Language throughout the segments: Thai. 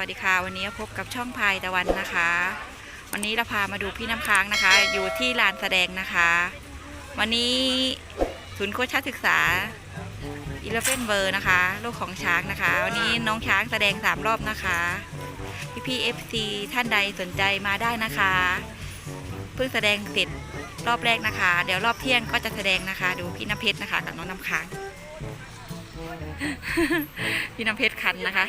วัสดีค่ะ วันนี้พบกับช่องพายตะวันนะคะ วันนี้เราพามาดูพี่น้ำค้างนะคะ อยู่ที่ลานแสดงนะคะ วันนี้ศูนย์โคชศึกษาอีเลฟเฟนเบอร์นะคะลูกของช้างนะคะ วันนี้น้องช้างแสดงสามรอบนะคะ พี่พีเอฟซีท่านใดสนใจมาได้นะคะ เพิ่งแสดงเสร็จรอบแรกนะคะ เดี๋ยวรอบเที่ยงก็จะแสดงนะคะ ดูพี่น้ำเพชรนะคะกับน้องน้ำค้างพี่น้ำเพชรคันนะคะ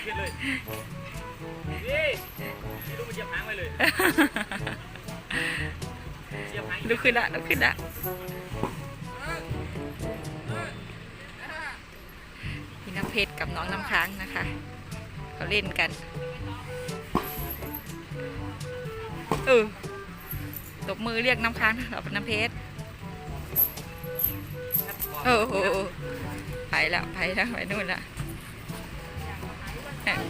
ไม่รู้มันเหยียบหางไปเลยเหยียบหางลุกขึ้นละลุกขึ้นละพี่น้ำเพชรกับน้องน้ำค้างนะคะ เขาเล่นกันเออตบมือเรียกน้ำค้างเราเป็นน้ำเพชรโอ้โหไปแล้วไปแล้วไปนู่นละ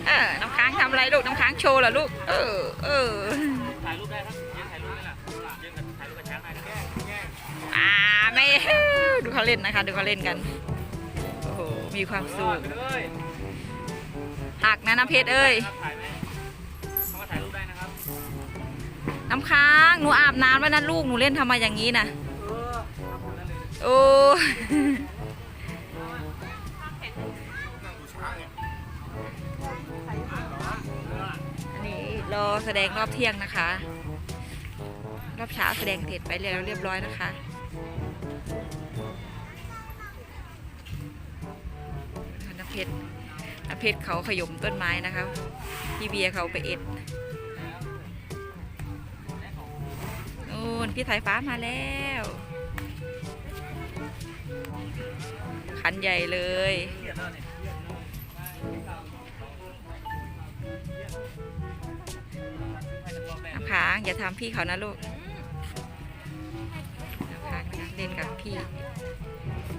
เออน้ำค้างทำอะไรลูกน้ำค้างโชว์เหรอลูก เออ เออถ่ายรูปได้ครับถ่ายรูปได้ล่ะยืนกับถ่ายรูปกับช้างได้นะแกล้งแกล้งอ่าไม่ดูเขาเล่นนะคะ ดูเขาเล่นกันโอ้โหมีความสุขหักนะน้ำเพชรเอ้ยถ่ายไหมเข้ามาถ่ายรูปได้นะครับน้ำค้างหนูอาบน้ำแล้วนะลูกหนูเล่นทำไมอย่างนี้นะเออทำหมดแล้วเลยโอ้ รอแสดงรอบเที่ยงนะคะ รอบเช้าแสดงเสร็จไปแล้วเรียบร้อยนะคะน้ำเพชรน้ำเพชรเขาขยมต้นไม้นะคะพี่เบียร์เขาไปเอ็ดนู่นพี่สายฟ้ามาแล้วคันใหญ่เลย น้ำค้างอย่าทำพี่เขานะลูกน้ำค้างนะคะเล่นกับพี่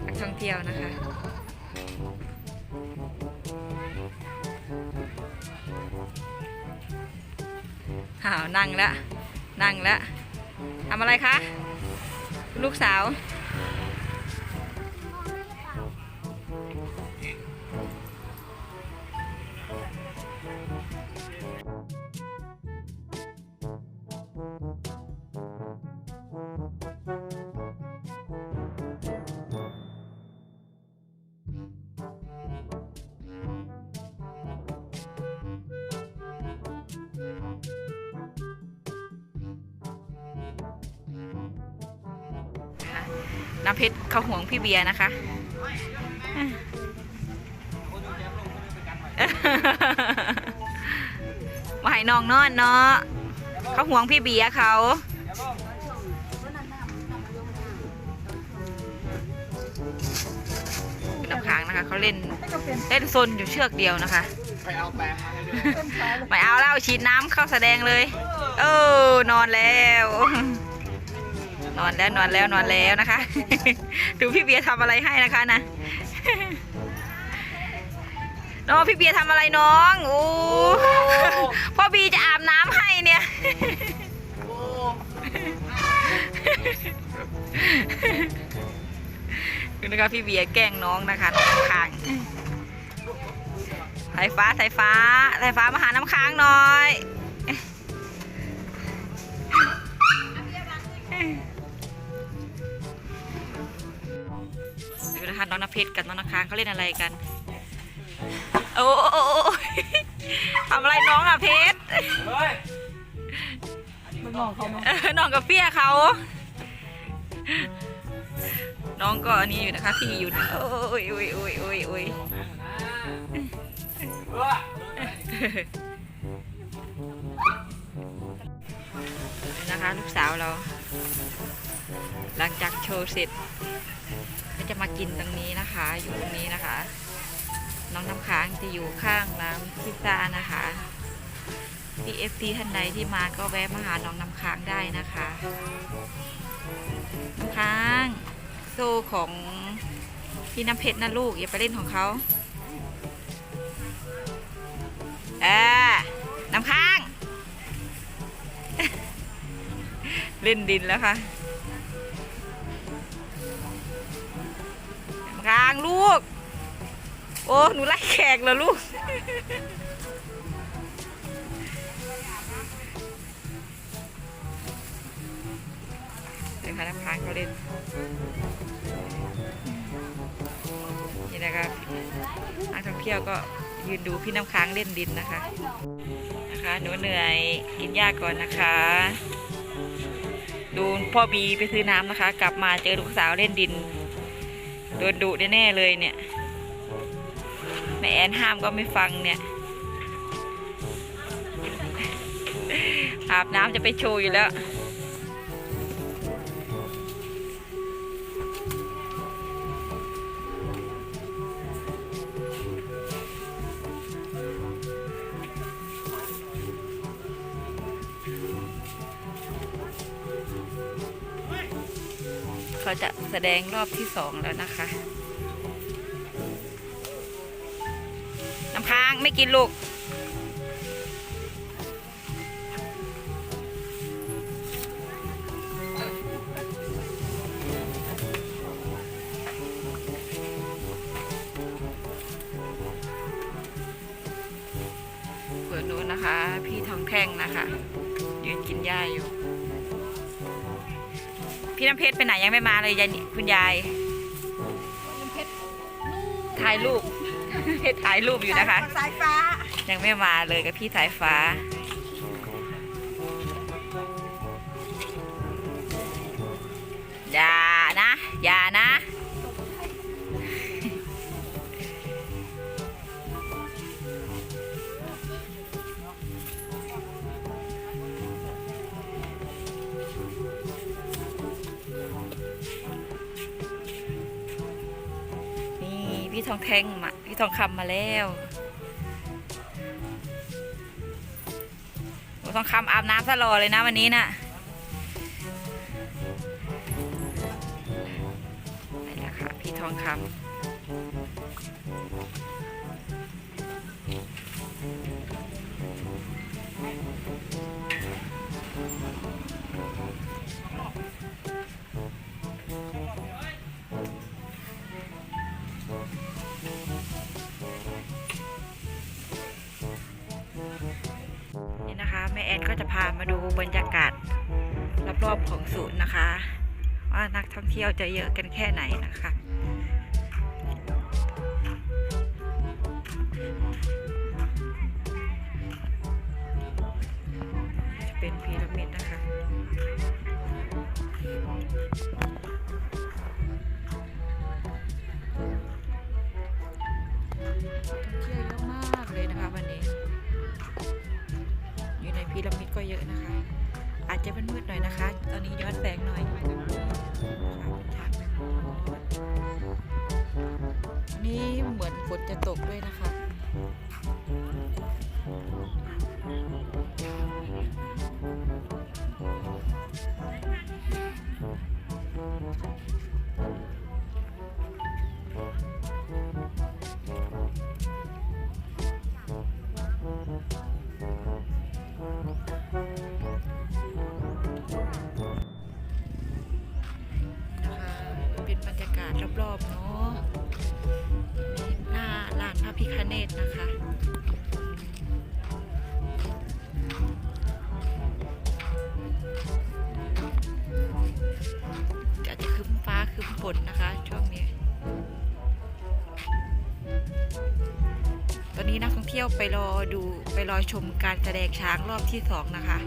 นักท่องเที่ยวนะคะอ้าวนั่งแล้วนั่งแล้วทำอะไรคะ ลูกสาว น้ำเพชรเขาห่วงพี่เบียร์นะคะมาให้น้องนอนเนาะเขาห่วงพี่เบียร์เขาน้ำค้างนะคะเขาเล่นเล่นซนอยู่เชือกเดียวนะคะไปเอาแปรงไม่เอาแล้วฉีดน้ำเข้าแสดงเลย เออนอนแล้ว นอนแล้วนอนแล้วนอนแล้วนะคะ ดูพี่เบียร์ทำอะไรให้นะคะนะน้องพี่เบียร์ทำอะไรน้องโอ้พ่อบีจะอาบน้ำให้เนี่ยโอ้ดูนะคะพี่เบียร์แกล้งน้องนะคะน้องน้ำค้างสายฟ้าสายฟ้าสายฟ้ามาหาน้ำค้างหน่อยดู นะคะน้องน้ำเพชรกับน้องน้ำค้างเขาเล่นอะไรกัน โอ้โอ้โอ้ทำอะไรน้องอะเพชรเฮ้ยเออน้องกับเปี้ยเขา น้องก็อันนี้อยู่นะคะพี่อยู่นะโอ้ยโอ้ยโอ้ยโอ้ยโอ้ยเออนี่นะคะลูกสาวเรา หลังจากโชว์เสร็จ กินตรงนี้นะคะ อยู่ตรงนี้นะคะ น้องน้ำค้างจะอยู่ข้างร้านพิซซ่านะคะพี่เอฟซีท่านใดที่มาก็แวะมาหาน้องน้ำค้างได้นะคะน้ำค้างโซ่ของพี่น้ำเพชรนะลูกอย่าไปเล่นของเขาเออน้ำค้าง เล่นดินแล้วค่ะูก โอ้ หนูไล่แขกเหรอลูก เดี๋ยวค่ะน้ำค้านเขาเล่น นี่นะคะนักท่องเที่ยวก็ยืนดูพี่น้ำค้างเล่นดินนะคะ นะคะ หนูเหนื่อยกินหญ้าก่อนนะคะ ดูพ่อบีไปซื้อน้ำนะคะ กลับมาเจอลูกสาวเล่นดิน โดนดุแน่เลยเนี่ยแม่แอนห้ามก็ไม่ฟังเนี่ย อาบน้ำจะไปโชว์อยู่แล้ว เขาจะแสดงรอบที่สองแล้วนะคะ น้ำค้างไม่กินลูก เปิดนู้นนะคะ พี่ทองแท่งนะคะ ยืนกินหญ้าอยู่ พี่น้ำเพชรไปไหนยังไม่มาเลยยายคุณยายถ่ายรูปถ่ายรูปอยู่นะคะ สายฟ้า ยังไม่มาเลยกับพี่สายฟ้าอย่า แท่งมาพี่ทองคำมาแล้วโอ้ทองคำอาบน้ำซะรอเลยนะวันนี้น่ะไปแล้วค่ะพี่ทองคำามาดูบรรยากาศรอบๆของศูนย์นะคะ ว่านักท่องเที่ยวจะเยอะกันแค่ไหนนะคะจะเป็นพีระมิดนะคะ ท่องเที่ยวเยอะมากเลยนะคะวันนี้ พีระมิดก็เยอะนะคะ อาจจะเป็นมืดหน่อยนะคะ ตอนนี้ย้อนแสงหน่อยนี่เหมือนฝนจะตกด้วยนะคะนะคะานพรนะคะอาจจะคึ้มฟ้าคึ้มฝนนะคะ ช่วงนี้ ตอนนี้นักท่องเที่ยวไปรอดูไปรอชมการแสดงช้างรอบที่สองนะคะ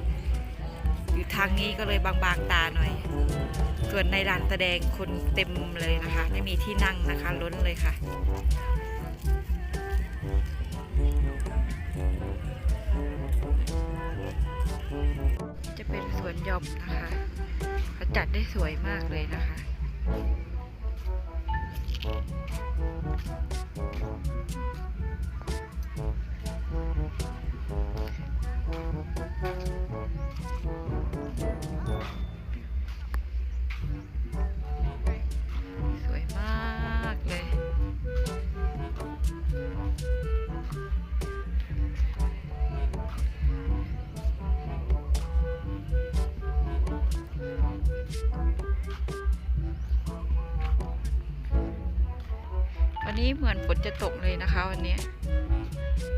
อยู่ทางนี้ก็เลยบางๆตาหน่อย ส่วนในลานแสดงคนเต็มเลยนะคะ ไม่มีที่นั่งนะคะล้นเลยค่ะ จะเป็นสวนหย่อมนะคะเขาจัดได้สวยมากเลยนะคะ วันนี้เหมือนฝนจะตกเลยนะคะ วันนี้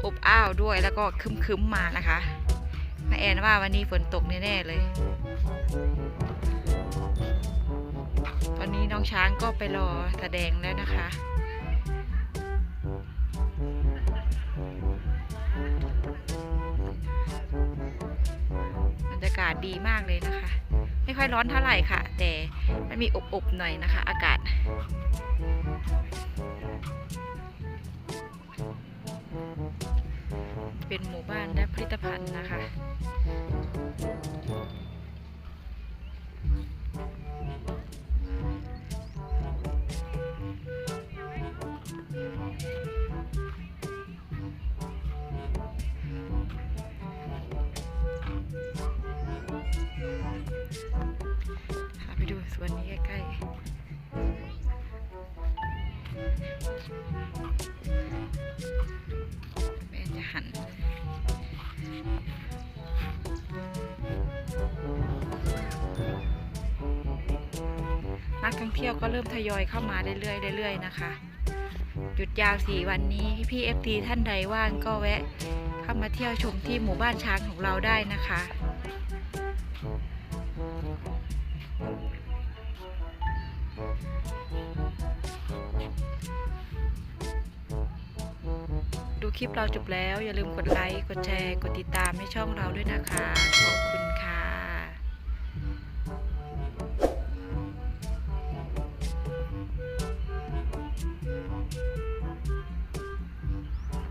อบอ้าวด้วยแล้วก็ครึ้มๆมานะคะแม่แอนว่าวันนี้ฝนตกแน่ๆเลย ตอนนี้น้องช้างก็ไปรอแสดงแล้วนะคะบรรยากาศดีมากเลยนะคะ ไม่ค่อยร้อนเท่าไหร่ค่ะ แต่มันมีอบๆหน่อยนะคะ อากาศ เป็นหมู่บ้านและผลิตภัณฑ์นะคะ นักท่องเที่ยวก็เริ่มทยอยเข้ามาเรื่อยๆเรื่อยๆนะคะหยุดยาวสี่วันนี้พี่เอฟทีท่านใดว่างก็แวะเข้ามาเที่ยวชมที่หมู่บ้านช้างของเราได้นะคะดู คลิปเราจบแล้ว อย่าลืมกดไลค์ กดแชร์ กดติดตามให้ช่องเราด้วยนะคะ ขอบคุณค่ะ